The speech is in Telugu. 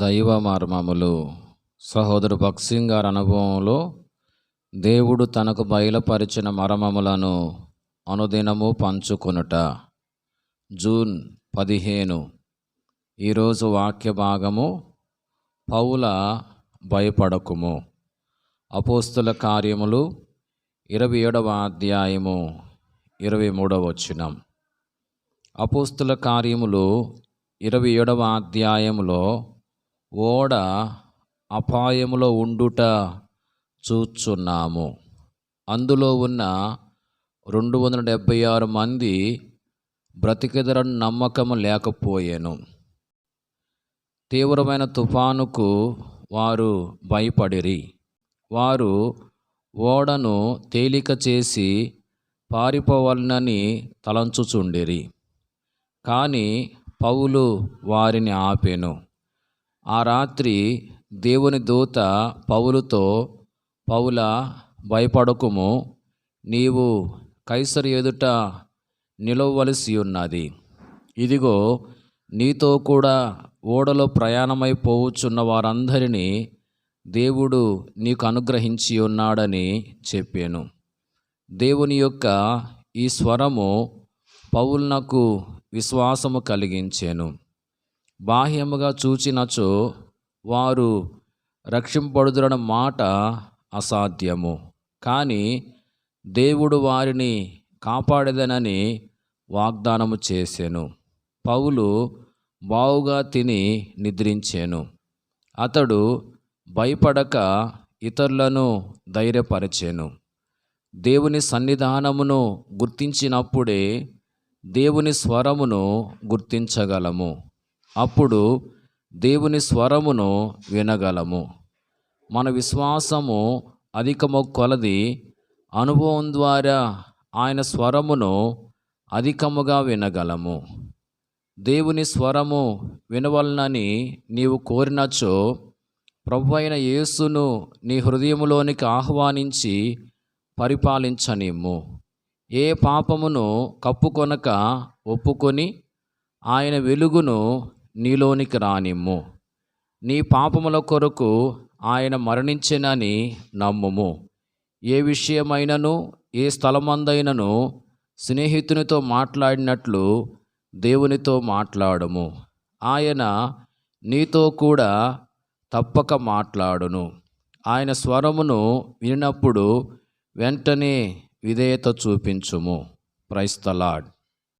దైవ మర్మములు సహోదరు భక్సింగ్ గారి అనుభవంలో దేవుడు తనకు బయలుపరిచిన మర్మములను అనుదినము పంచుకొనుట. జూన్ పదిహేను. ఈరోజు వాక్య భాగము పౌల భయపడకుము. అపోస్తుల కార్యములు ఇరవై ఏడవ అధ్యాయము ఇరవై మూడవ వచనం. అపోస్తుల కార్యములు ఇరవై ఏడవ అధ్యాయంలో ఓడ అపాయములో ఉండుట చూచున్నాము. అందులో ఉన్న రెండు వందల డెబ్భై ఆరు మంది బ్రతికెదరని నమ్మకము లేకపోయాను. తీవ్రమైన తుఫానుకు వారు భయపడిరి. వారు ఓడను తేలిక చేసి పారిపోవాలనని తలంచుచుండిరి. కానీ పౌలు వారిని ఆపెను. ఆ రాత్రి దేవుని దూత పౌలుతో పౌల భయపడకుము. నీవు కైసరు ఎదుట నిలవలసి ఉన్నది. ఇదిగో నీతో కూడా ఓడలో ప్రయాణమైపోవచ్చున్న వారందరినీ దేవుడు నీకు అనుగ్రహించి ఉన్నాడని చెప్పాను. దేవుని యొక్క ఈ స్వరము పౌల్నకు విశ్వాసము కలిగించాను. బాహ్యముగా చూచినచో వారు రక్షింపడుదురన్న మాట అసాధ్యము. కానీ దేవుడు వారిని కాపాడదనని వాగ్దానము చేశాను పౌలు బావుగా తిని నిద్రించాను. అతడు భయపడక ఇతరులను ధైర్యపరిచాను. దేవుని సన్నిధానమును గుర్తించినప్పుడే దేవుని స్వరమును గుర్తించగలము. అప్పుడు దేవుని స్వరమును వినగలము. మన విశ్వాసము అధికము కొలది అనుభవం ద్వారా ఆయన స్వరమును అధికముగా వినగలము. దేవుని స్వరము వినవలనని నీవు కోరినచో ప్రభు అయిన యేసును నీ హృదయములోనికి ఆహ్వానించి పరిపాలించనిమ్ము. ఏ పాపమును కప్పుకొనక ఒప్పుకొని ఆయన వెలుగును నీలోనికి రానిమ్ము. నీ పాపముల కొరకు ఆయన మరణించినని నమ్ముము. ఏ విషయమైనను ఏ స్థలమందైనను స్నేహితునితో మాట్లాడినట్లు దేవునితో మాట్లాడము. ఆయన నీతో కూడా తప్పక మాట్లాడును. ఆయన స్వరమును వినినప్పుడు వెంటనే విధేయత చూపించుము. ప్రైస్తలాడ్